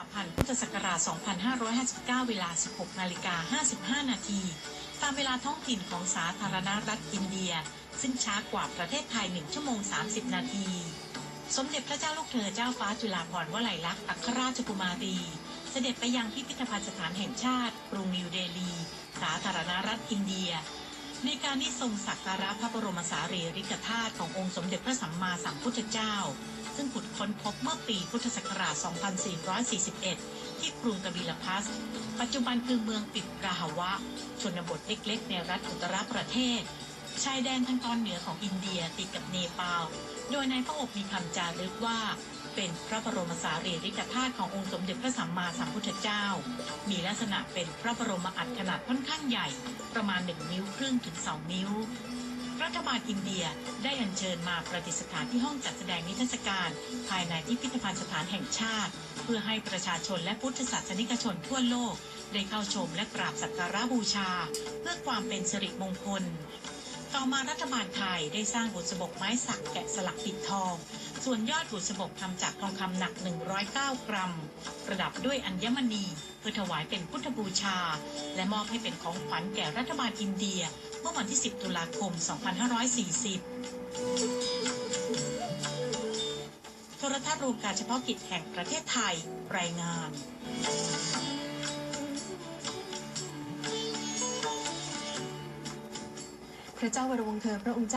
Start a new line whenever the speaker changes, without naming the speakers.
าพันธ์พุทธศักราช 2559 เวลา 16 นาฬิกา 55 นาที ตามเวลาท้องถิ่นของสาธารณรัฐอินเดีย ซึ่งช้ากว่าประเทศไทย 1 ชั่วโมง 30 นาที สมเด็จพระเจ้าลูกเธอเจ้าฟ้าจุฬาภรณ์วลัยลักษณ์อัครราชกุมารี เสด็จไปยังพิพิธภัณฑ์สถานแห่งชาติ กรุงนิวเดลี สาธารณรัฐอินเดีย ในการที่ทรงสักการะพระบรมสารีริกธาตุขององค์สมเด็จพระสัมมาสัมพุทธเจ้า ซึ่งขุดค้นพบเมื่อปีพุทธศักราช 2441 ที่กรุงกบิลพัส ปัจจุบันคือเมืองปิดราหวะ ชนบทเล็กๆ ในรัฐอุตรประเทศ ชายแดนทางตอนเหนือของอินเดียติดกับเนปาล โดยในพระอบมีคำจารึกว่า เป็นพระบรมสารีริกธาตุขององค์สมเด็จพระสัมมาสัมพุทธเจ้า มีลักษณะเป็นพระบรมอัฐขนาดค่อนข้างใหญ่ ประมาณ1นนิ้วครึ่งถึง2นิ้ว รัฐบาลอินเดียได้อัญเชิญมาประดิษฐานที่ห้องจัดแสดงนิทรรศการ ภายในพิพิธภัณฑ์สถานแห่งชาติ เพื่อให้ประชาชนและพุทธศาสนิกชนทั่วโลก ได้เข้าชมและกราบสักการะบูชา เพื่อความเป็นสิริมงคล ต่อมารัฐบาลไทยได้สร้างบุษบกไม้สักแกะสลักปิดทอง ส่วนยอดบุษบกทำจากทองคำหนัก 109 กรัม ประดับด้วยอัญมณี เพื่อถวายเป็นพุทธบูชา และมอบให้เป็นของขวัญแก่รัฐบาลอินเดีย เมื่อวันที่ 10 ตุลาคม 2540 โทรทัศน์รวมการเฉพาะกิจแห่งประเทศไทยรายงาน
พระเจ้าวรวงเธอพระองค์เจ้า